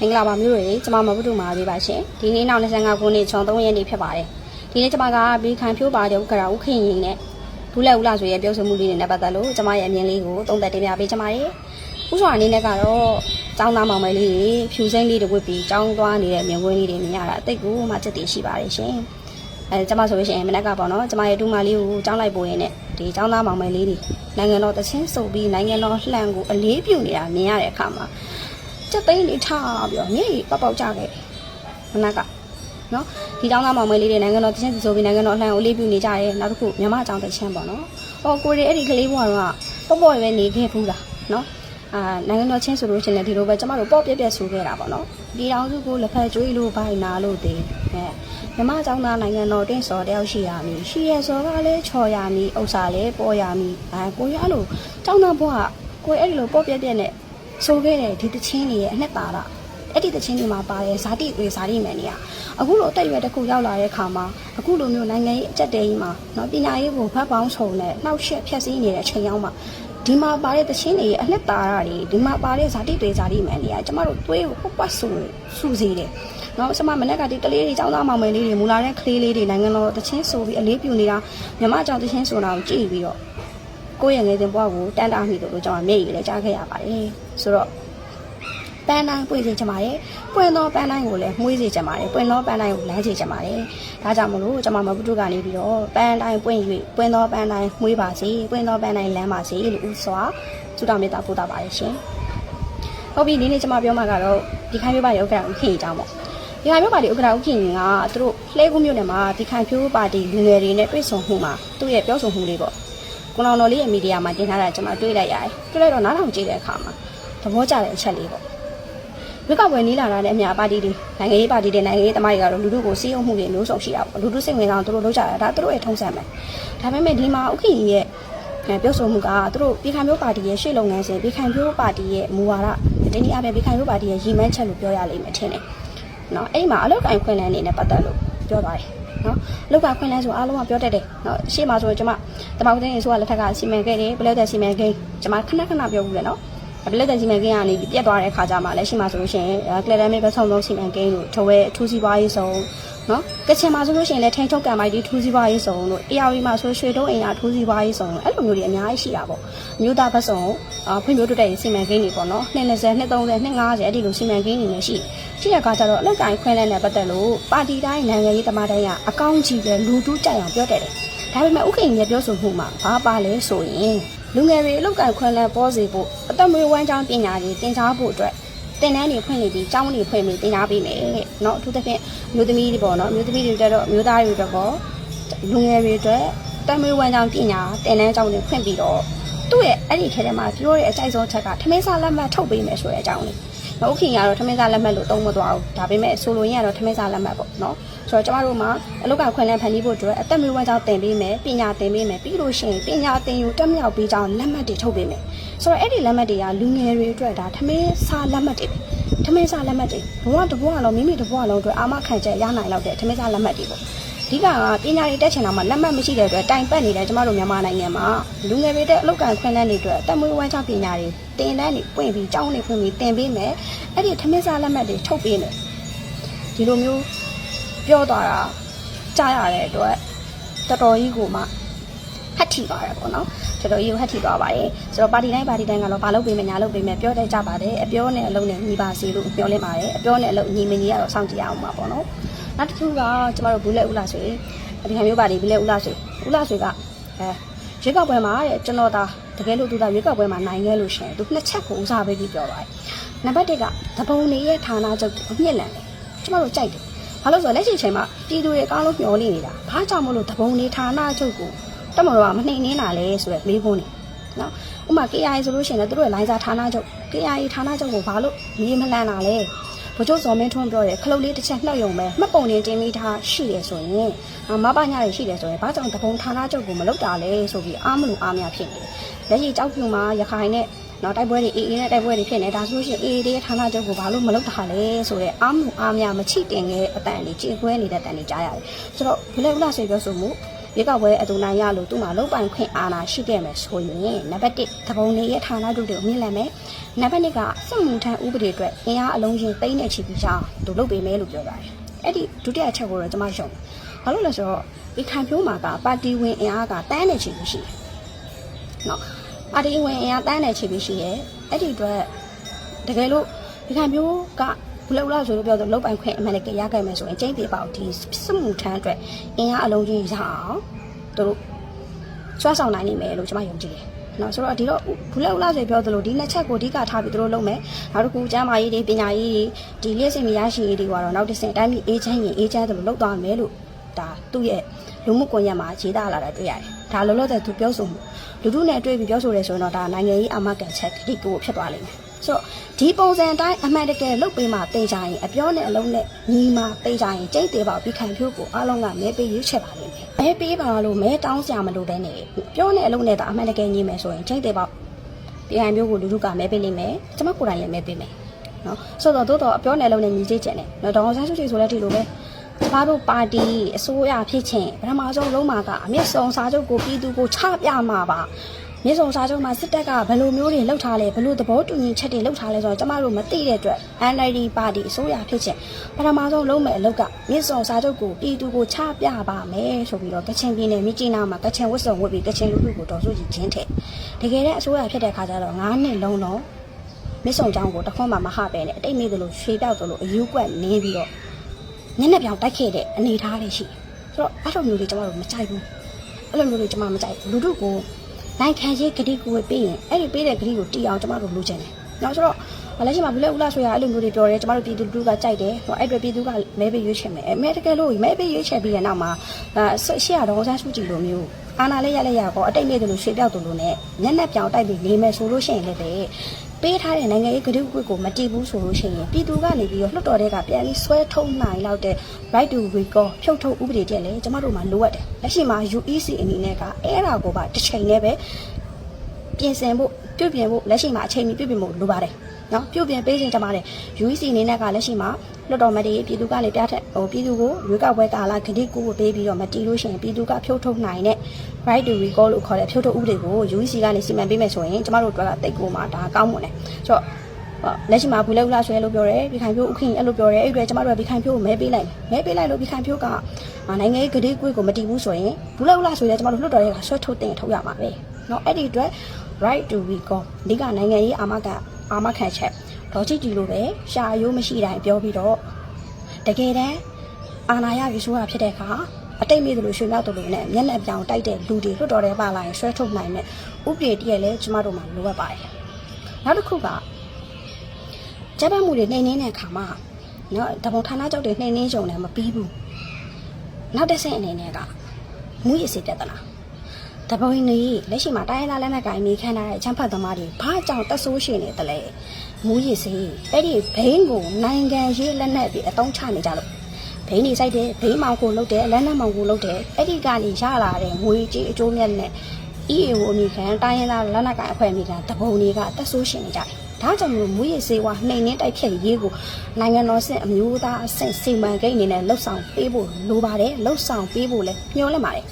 မင်္ဂလာပါမျိုးတွေကျွန်မမဘုဒ္ဓမာလေးပါရှင်ဒီနေ့နောက်25ခုနှစ်ခြုံ3ရက်နေ့ဖြစ်ပါတယ်ဒီနေ့ကျွန်မကဘီခံဖြိုးပါတဲ့ဥက္ကရာဥခင်ရင်နဲ့ဘူးလက်ဦးလာဆိုရဲ့ပြောဆိုမှုလေးတွေနဲ့ပတ်သက်လို့ကျွန်မရဲ့အမြင်လေးကိုသုံးသပ်တင်ပြပေးချင်ပါတယ်ဥစွာအနေနဲ့ကတော့ចောင်းသားမောင်မယ်လေးတွေဖြူစိမ့်လေးတွေဝတ်ပြီးចောင်းသွားနေတဲ့မြင်ကွင်းလေးတွေမြင်ရတာအတိတ်ကိုမှချက်တည်ရှိပါတယ်ရှင်အဲကျွန်မဆိုလို့ရှိရင်မနက်ကပေါ့နော်ကျွန်မရဲ့ဒူမလေးကိုចောင်းလိုက်ပို့ရင်းနဲ့ဒီចောင်းသားမောင်မယ်လေးတွေနိုင်ငံတော်တချင်းစုပ်ပြီးနိုင်ငံတော်လှန်ကိုအလေးပြုနေတာမြင်ရတဲ့အခါမှာ စက်သိန်းလေးထားပြီးတော့မြေပေါက်ပေါက်ကြခဲ့မနက်ကနော်ဒီတောင်းသားမောင်မဲလေးတွေနိုင်ငံတော်တချင်းစီဆိုပြီးနိုင်ငံတော်အလှန်ကိုလေးပြနေကြတယ်နောက်တစ်ခုမြမအကြောင်းတချင်းပေါ့နော်ဟောကိုရီအဲ့ဒီကလေးဘွားတော့ပေါ့ပေါ့ပဲနေခဲ့ဘူးလားနော်အာနိုင်ငံတော်ချင်းဆိုလို့ရှိရင်ဒီလိုပဲကျမတို့ပေါ့ပြက်ပြက်ဆိုခဲ့တာပေါ့နော်ဒီတောင်စုကိုလက်ဖက်ကျွေးလို့ဘိုင်နာလို့တည်အဲမြမအကြောင်းသားနိုင်ငံတော်တင်းစော်တယောက်ရှိရမည်ရှိရစော်ကလည်းချော်ရမည်ဥစ္စာလည်းပေါ်ရမည်အဲကိုရအဲ့လိုကျောင်းသားဘွားကိုအဲ့ဒီလိုပေါ့ပြက်ပြက်နဲ့ ဆိုခဲ့တဲ့ဒီတချင်းတွေရဲ့အနှစ်သာရအဲ့ဒီတချင်းတွေမှာပါတဲ့ဇာတိတွေဇာတိမယ်နေရအခုလိုအတက်ရွယ်တစ်ခုရောက်လာတဲ့အခါမှာအခုလိုမျိုးနိုင်ငံရေးအကြက်တဲကြီးမှာနော်ပညာရေးကိုဖတ်ပေါင်းဆုံနဲ့နှောက်ယှက်ဖျက်ဆီးနေတဲ့အချိန်ရောက်မှာဒီမှာပါတဲ့တချင်းတွေရဲ့အနှစ်သာရတွေဒီမှာပါတဲ့ဇာတိတွေဇာတိမယ်နေရကျမတို့သွေးကိုပုတ်ပတ်ဆူဆူစေတယ်နော်ကျမမနေ့ကဒီကလေးတွေចောင်းသားမောင်မယ်လေးတွေမူလာတဲ့ကလေးလေးတွေနိုင်ငံတော်တချင်းဆိုပြီးအလေးပြုနေတာမြမကြောင့်တချင်းဆိုတာကိုကြည့်ပြီးတော့ ကိုယ့်ရဲ့ငယ်စဉ်ဘဝကိုတန်းတားမိတယ်လို့ကျွန်တော်မျက်ရည်လည်းကြားခဲ့ရပါတယ်ဆိုတော့ပန်းတိုင်းပွင့်စေချင်ပါတယ်ပွင့်သောပန်းတိုင်းကိုလည်းမှုေးစေချင်ပါတယ်ပွင့်သောပန်းတိုင်းကိုလမ်းစေချင်ပါတယ်ဒါကြောင့်မလို့ကျွန်မမပုတုကနေပြီးတော့ပန်းတိုင်းပွင့်၍ပွင့်သောပန်းတိုင်းမှုေးပါစေပွင့်သောပန်းတိုင်းလမ်းပါစေလို့ဥစွာဆုတောင်းမေတ္တာပို့တာပါတယ်ရှင်ဟုတ်ပြီဒီနေ့ကျွန်မပြောမှာကတော့ဒီခိုင်မျိုးပါရဲ့ဥက္ကဋ္ဌဥခင်အကြောင်းပေါ့ဒီခိုင်မျိုးပါရဲ့ဥက္ကဋ္ဌဥခင်ကသူတို့လှဲကူးမြို့နယ်မှာဒီခိုင်ဖြိုးပါတီလူငယ်တွေနဲ့တွေ့ဆုံမှုမှာသူ့ရဲ့ပြောဆိုမှုလေးပေါ့ ကိုလောင်တော်လေးရဲ့မီဒီယာမှာတင်ထားတာကျွန်မတွေ့လိုက်ရတယ်တွေ့လိုက်တော့နားထောင်ကြည့်တဲ့အခါမှာသဘောကျတဲ့အချက်လေးပေါ့ဝိကပွဲနီးလာတာနဲ့အများပါတီတွေနိုင်ငံရေးပါတီတွေနိုင်ငံရေးသမားတွေကတော့လူတို့ကိုစီးအောင်မှုတွေမျိုးစုံရှိတာပေါ့လူတို့စိတ်ဝင်စားအောင်သူတို့လုပ်ကြတာဒါသူတို့ရဲ့ထုံးစံပဲဒါပေမဲ့ဒီမှာဥက္ကဋ္ဌရဲ့ပြောဆိုမှုကသူတို့ပြည်ခိုင်မျိုးပါတီရဲ့ရှေ့လုပ်ငန်းစဉ်ပြည်ခိုင်မျိုးပါတီရဲ့မူဝါဒဒီနေ့အပြင်ပြည်ခိုင်မျိုးပါတီရဲ့ရည်မှန်းချက်လို့ပြောရလိမ့်မယ်ထင်တယ်နော်အဲ့ဒီမှာအလောက်ကင်ခွင့်လန်းနေနဲ့ပတ်သက်လို့ပြောသွားတယ် နော်လောက်ကခွင့်လန်းဆိုအားလုံးကပြောတတ်တယ်နော်ရှေ့မှာဆိုကျွန်မတမောက်တင်းရေဆိုကလက်ထက်ကစီမံခဲ့တယ်ဘလက်တဲ့စီမံကိန်းကျွန်မခဏခဏပြောဘူးလေနော် ဘလက်တဲ့စီမံကိန်းကနေပြတ်သွားတဲ့ခါကျမှလည်းရှိမှဆိုလို့ရှိရင်ကလဒန်မေပဲဆုံးဆုံးစီမံကိန်းလို့ထဝဲအထူးစီးပွားရေးဆောင်နော်ကချင်မှာဆိုလို့ရှိရင်လည်းထိန်ထုတ်ကံမိုက်ဒီထူးစီးပွားရေးဆောင်လို့ AR မှာဆိုရွှေတုံးအိမ်ယာထူးစီးပွားရေးဆောင်အဲ့လိုမျိုးတွေအများကြီးရှိတာပေါ့မြို့သားဘက်ဆောင်ဖွံ့ဖြိုးတိုးတက်ရေးစီမံကိန်းတွေပေါ့နော်220 230 250အဲ့ဒီလိုစီမံကိန်းတွေလည်းရှိရှိရကကြတော့အလောက်ကင်ခွင့်တဲ့နဲ့ပတ်သက်လို့ပါတီတိုင်းနိုင်ငံရေးသမားတိုင်းကအကောင့်ကြီးပဲလူတူးကြိုက်အောင်ပြောတယ်ဒါပေမဲ့ဥက္ကဋ္ဌရဲ့ပြောဆိုမှုမှာဘာပါလဲဆိုရင် လူငယ်တွေအလောက်ကင်ခွင့်တဲ့ပေါ်စီဖို့အသက်မွေးဝမ်းကြောင်းပညာတွေသင်ကြားဖို့အတွက်တင်တန်းတွေဖွင့်နေပြီးကျောင်းတွေဖွင့်ပြီးတင်ကြားပေးမယ်တဲ့เนาะအထူးသဖြင့်မျိုးသမီးတွေပေါ့เนาะမျိုးသမီးတွေတက်တော့မျိုးသားတွေတက်တော့လူငယ်တွေအတွက်တက်မွေးဝမ်းကြောင်းပညာတင်တန်းကျောင်းတွေဖွင့်ပြီးတော့သူ့ရဲ့အဲ့ဒီထဲထဲမှာပြောတဲ့အကြိုက်ဆုံးချက်ကထမင်းစားလက်မှတ်ထုတ်ပေးမယ်ဆိုတဲ့အကြောင်းလေး မဟုတ်ခင်ကတော့ထမင်းစားလက်မှတ်လို့သုံးမသွားဘူးဒါပေမဲ့ဆိုလိုရင်းကတော့ထမင်းစားလက်မှတ်ပေါ့နော်ဆိုတော့ကျမတို့မှာအလုတ်ကခွင့်လန်းဖန်တီးဖို့အတွက်အသက်မွေးဝမ်းကြောင်းတင်ပေးမယ်ပညာတင်ပေးမယ်ပြီးလို့ရှိရင်ပညာသင်ယူတက်မြောက်ပြီးကြောင်းလက်မှတ်တွေထုတ်ပေးမယ်ဆိုတော့အဲ့ဒီလက်မှတ်တွေကလူငယ်တွေအတွက်ဒါထမင်းစားလက်မှတ်တွေပဲထမင်းစားလက်မှတ်တွေဘဝတဘဝလုံးမိမိတဘဝလုံးအတွက်အာမခံချက်ရနိုင်လောက်တဲ့ထမင်းစားလက်မှတ်တွေပေါ့ အဓိကကပညာတွေတက်ချင်တာမှလက်မှတ်မရှိတဲ့အတွက်တိုင်ပတ်နေတဲ့ကျမတို့မြန်မာနိုင်ငံမှာလူငယ်တွေတဲ့အလုတ်ကန်ခွင့်လန်းတွေအတွက်အသက်မွေးဝမ်းကြောင်းပညာတွေတင်တန်းတွေပွင့်ပြီးကျောင်းတွေဖွင့်ပြီးတင်ပေးမယ်အဲ့ဒီထမင်းစားလက်မှတ်တွေထုတ်ပေးမယ်ဒီလိုမျိုးပြောသွားတာကြားရတဲ့အတွက်တော်တော်ကြီးကိုမှ ဟတ်ထီပါတယ်ပေါ့နော်တော်တော်ကြီးကိုဟတ်ထီသွားပါတယ်ဆိုတော့ပါတီတိုင်းပါတီတိုင်းကတော့ဘာလုပ်ပေးမယ်ညာလုပ်ပေးမယ်ပြောတတ်ကြပါတယ်အပြောနဲ့အလုံးနဲ့ညီပါစေလို့ပြောလင်းပါတယ်အပြောနဲ့အလုံးညီမညီကတော့စောင့်ကြည့်ရအောင်ပါပေါ့နော်နောက်တစ်ခုကကျမတို့ဘူးလက်ဦးလာဆွေဒီခါမျိုးပါတီဘူးလက်ဦးလာဆွေဦးလာဆွေကအဲရွေးကောက်ပွဲမှာတဲ့ကျွန်တော်သာတကယ်လို့သူသာရွေးကောက်ပွဲမှာနိုင်ခဲ့လို့ရှိရင်သူနှစ်ချက်ကိုဦးစားပေးပြီးပြောပါတယ်နံပါတ်1ကသဘုံနေရဲ့ဌာနချုပ်ကိုအမြင့်လန်တယ်ကျမတို့ကြိုက်တယ်ဘာလို့ဆိုတော့လက်ရှိချိန်မှာပြည်သူတွေအကောင်းလုံးမျှော်လင့်နေတာဘာကြောင့်မလို့သဘုံနေဌာနချုပ်ကို တမတော်ကမနှိမ်နှင်းတာလဲဆိုရက်မေးခွန်းနေနော်ဥပမာ KIA ဆိုလို့ရှိရင်လည်းသူတို့ရဲ့လိုင်းစာဌာနချုပ် KIA ဌာနချုပ်ကိုဘာလို့မေးမလန်းတာလဲဘချို့ဇော်မင်းထွန်းပြောတယ်ခလုတ်လေးတစ်ချက်နှုတ်ယုံပဲမှတ်ပုံတင်တင်မိထားရှိတယ်ဆိုရင်မပညာတွေရှိတယ်ဆိုရင်ဘာကြောင့်တပုံဌာနချုပ်ကိုမလုပ်တာလဲဆိုပြီးအားမလို့အားများဖြစ်နေတယ်လက်ရှိကြောက်ဖြူမှာရခိုင်နဲ့နော်တိုက်ပွဲတွေအေးအေးနဲ့တိုက်ပွဲတွေဖြစ်နေဒါဆိုလို့ရှိရင်အေးအေးရဲ့ဌာနချုပ်ကိုဘာလို့မလုပ်တာလဲဆိုတော့အားမလို့အားများမချိတင်ခဲ့တဲ့အတန်တွေကြေကွဲနေတဲ့အတန်တွေကြားရတယ်ဆိုတော့ဘယ်လိုလဲဆွေပြောဆိုမှု ရေကောက်ပွဲအတူနိုင်ရလို့သူ့မှာလုံးပိုင်ခွင့်အာဏာရှိခဲ့မယ်ဆိုရင်နံပါတ်1သဘုံနေရဲ့ဌာနတို့တွေကိုမြင်လာမယ်နံပါတ်2ကစစ်မှုထမ်းဥပဒေအတွက်အင်အားအလုံးချင်းသိမ့်နေချီပြီးကြောင်းသူလုပ်ပေးမယ်လို့ပြောပါတယ်အဲ့ဒီဒုတိယအချက်ကိုတော့ကျွန်မရှုံတယ်ဘာလို့လဲဆိုတော့ဒီခံပြိုးမှာကပါတီဝင်အင်အားကတန်းနေချီပြီးရှိတယ်နော်ပါတီဝင်အင်အားတန်းနေချီပြီးရှိရဲ့အဲ့ဒီအတွက်တကယ်လို့ဒီခံပြိုးက ဘလောက်လောက်ဆိုလို့ပြောတော့လုတ်ပိုင်ခွင့်အမှန်တကယ်ရခဲ့မယ်ဆိုရင်ကျိန်းပေပေါဒီစစ်မှုထမ်းအတွက်အင်အားအလုံးကြီးရအောင်သူတို့စွမ်းဆောင်နိုင်နိုင်မယ်လို့ကျွန်မယုံကြည်တယ်။နော်ဆိုတော့ဒီတော့ဘလောက်လောက်ဆိုပြောသလိုဒီနှစ်ချက်ကိုအဓိကထားပြီးသူတို့လုပ်မယ်။နောက်တစ်ခုကျမ်းမာရေးတွေပညာရေးတွေဒီလျှက်စင်မရရှိရေးတွေကတော့နောက်တစ်ဆင့်အတိုင်းပြီးအေးချမ်းရင်အေးချမ်းတယ်လို့လုပ်သွားမယ်လို့ဒါသူ့ရဲ့လူမှုကွန်ရက်မှာခြေသားလာတာတွေ့ရတယ်။ဒါလောလောဆယ်သူပြောဆိုမှုလူထုနဲ့တွေ့ပြီးပြောဆိုတယ်ဆိုရင်တော့ဒါနိုင်ငံရေးအမကန်ချက်ဒီကိုဖြစ်သွားလိမ့်မယ်။ ဆိုတော့ဒီပုံစံအတိုင်းအမှန်တကယ်လုတ်ပေးမှတေးကြရင်အပြောနဲ့အလုံးနဲ့ညီမှတေးကြရင်ကျိတ်သေးပါပြီးခံဖြိုးကိုအားလုံးကမဲပေးရွေးချယ်ပါလိမ့်မယ်မဲပေးပါလို့မဲတောင်းစရာမလိုတဲ့နေပြောနဲ့အလုံးနဲ့ဒါအမှန်တကယ်ညီမယ်ဆိုရင်ကျိတ်သေးပါပြီးခံဖြိုးကိုလူထုကမဲပေးလိမ့်မယ်ကျွန်မကိုယ်တိုင်လည်းမဲပေးမယ်နော်ဆိုတော့တို့တော့အပြောနဲ့အလုံးနဲ့ညီသေးကျင်တယ်နော်ဒေါအောင်ဆန်းစုကြည်ဆိုလည်းဒီလိုပဲကျမတို့ပါတီအစိုးရဖြစ်ချင်းပထမဆုံးလုံးမှာကအမျက်စုံစာချုပ်ကိုပြည်သူကိုချပြမှာပါ မြေစုံစာချုပ်မှာစစ်တပ်ကဘယ်လိုမျိုးတွေလှုပ်ထားလဲဘယ်လိုသဘောတူညီချက်တွေလှုပ်ထားလဲဆိုတော့ကျမတို့မသိတဲ့အတွက် NLD ပါတီအစိုးရဖြစ်ချင်းပထမဆုံးလုံးမဲ့အလုပ်ကမြေစုံစာချုပ်ကိုပြည်သူကိုချပြပါမယ်ဆိုပြီးတော့ကချင်ပြည်နယ်မြကြီးနားမှာကချင်ဝတ်စုံဝတ်ပြီးကချင်လူထုကိုတော်စုကြည့်ချင်းထဲတကယ်တဲ့အစိုးရဖြစ်တဲ့ခါကျတော့9နှစ်လုံးလုံးမြေစုံချောင်းကိုတစ်ခွန်းမှမဟပဲနဲ့အတိတ်မိသလိုရွှေပြောက်သလိုအယူကွက်နေပြီးတော့ညနေပြောင်တိုက်ခဲ့တဲ့အနေအထားလေးရှိဆိုတော့အဲ့လိုမျိုးတွေကျမတို့မကြိုက်ဘူးအဲ့လိုမျိုးတွေကျမမကြိုက်ဘူးလူတို့ကို နိုင်ခံရေးဂတိကိုဝေပေးရင်အဲ့ဒီပေးတဲ့ဂတိကိုတီအောင်ကျမတို့လိုချင်တယ်နောက်ဆိုတော့လက်ရှိမှာဘလက်ဦးလာဆိုရအဲ့လိုမျိုးတွေပြောတယ်ကျမတို့ပြည်သူလူထုကကြိုက်တယ်ဟိုအဲ့အတွက်ပြည်သူကမဲပေးရွေးချယ်မယ်အဲမဲတကယ်လို့မဲပေးရွေးချယ်ပြီးတဲ့နောက်မှာအဲရှေ့ရတော့ဆန်းစုကြည်လိုမျိုးအာနာလေးရလက်ရကောအတိတ်မြေတို့လိုရွှေပြောက်တို့လိုနဲ့ညက်နဲ့ပြောင်တိုက်ပြီးနေမယ်ဆိုလို့ရှိရင်လည်း ပဲပေးထားတဲ့နိုင်ငံရေးဂရုကွက်ကိုမတီးဘူးဆိုလို့ရှိရင်ပြည်သူကနေပြီးတော့လွှတ်တော်တွေကပြန်ပြီးဆွဲထုတ်နိုင်လောက်တဲ့ right to recall ဖြုတ်ထုတ်ဥပဒေတဲ့လေကျမတို့မှာလိုအပ်တယ်လက်ရှိမှာ UEC အနေနဲ့ကအဲ့ဒါကိုပါတစ်ချိန်နဲ့ပဲပြင်ဆင်ဖို့ပြုပြင်ဖို့လက်ရှိမှာအချိန်မီပြုပြင်ဖို့လိုပါတယ်နော်ပြုပြင်ပေးခြင်းကြပါတယ် UEC အနေနဲ့ကလက်ရှိမှာ လွှတ်တော်မတည်ပြည်သူကလည်းပြထက်ဟိုပြည်သူကိုရွေးကောက်ပွဲကာလဂတိကူကိုပေးပြီးတော့မတီးလို့ရှိရင်ပြည်သူကဖြုတ်ထုတ်နိုင်တဲ့ right to recall လို့ခေါ်တဲ့ဖြုတ်ထုတ်ဥပဒေကို UEC ကနေစီမံပေးမယ်ဆိုရင်ကျမတို့တို့ကတိတ်ကိုမှဒါကောင်းမွန်တယ်ဆိုတော့ လက်ရှိမှာဘူးလက်ဦးလာဆွဲလို့ပြောတယ်ပြည်ခိုင်ဖြိုးဥခင်အဲ့လိုပြောတယ်အဲ့ဒီကျမတို့ကပြည်ခိုင်ဖြိုးကိုမဲပေးလိုက်မဲပေးလိုက်လို့ပြည်ခိုင်ဖြိုးကနိုင်ငံရေးဂတိကွေးကိုမတီးဘူးဆိုရင်ဘူးလက်ဦးလာဆွဲတယ်ကျမတို့လွှတ်တော်တွေကဆွဲထုတ်တင်ထုတ်ရမှာပဲเนาะအဲ့ဒီအတွက် right to recall ဒီကနိုင်ငံရေးအာမခံအာမခံချက် ဒေါ်ချီတီလိုပဲရှာရိုးမရှိတိုင်းပြောပြီးတော့တကယ်တမ်းအာနာရယူဆိုတာဖြစ်တဲ့အခါအတိတ်မိသလိုရွှေမြောက်တို့လိုနဲ့မျက်နှာပြောင်တိုက်တဲ့လူတွေလွှတ်တော်တွေပါလာရင်ဆွဲထုတ်နိုင်တဲ့ဥပဒေတည်းလည်းကျမတို့မှာလိုအပ်ပါတယ်နောက်တစ်ခုကကျပ်ပတ်မှုတွေနှိမ်နှင်းတဲ့အခါမှာနော်တပုံဌာနချုပ်တွေနှိမ်နှင်းကြုံတယ်မပြီးဘူးနောက်တစ်ဆင့်အနေနဲ့ကမူရစီပြဿနာတပုံနေလက်ရှိမှာတိုင်းရင်းသားလက်နက်ကိုင်နေခံထားတဲ့အချမ်းဖတ်သမားတွေဘာကြောင့်တက်ဆိုးရှင်နေတယ်လဲ မူရစီအဲ့ဒီဘိန်းကိုနိုင်ငံရေးလက်နက်ပြီးအတုံးချနေကြလို့ဘိန်းနေဆိုင်တယ်ဘိန်းမောင်ကိုလုတ်တယ်လက်နက်မောင်ကိုလုတ်တယ်အဲ့ဒီကနေရလာတဲ့ငွေကြေးအကျိုးမြတ်နဲ့ EAO အမိခံတိုင်းရင်းသားလက်နက်ကိုင်အဖွဲ့အမိခံတပုံတွေကတက်ဆိုးရှင်နေကြတယ်ဒါကြောင့်မလို့မူရည်စေဝါနှိမ်နှင်းတိုက်ဖြတ်ရေးကိုနိုင်ငံတော်ဆင့်အမျိုးသားအဆင့်စီမံကိန်းအနေနဲ့လှုပ်ဆောင်ပေးဖို့လိုပါတယ်လှုပ်ဆောင်ပေးဖို့လည်းညှို့လက်ပါတယ်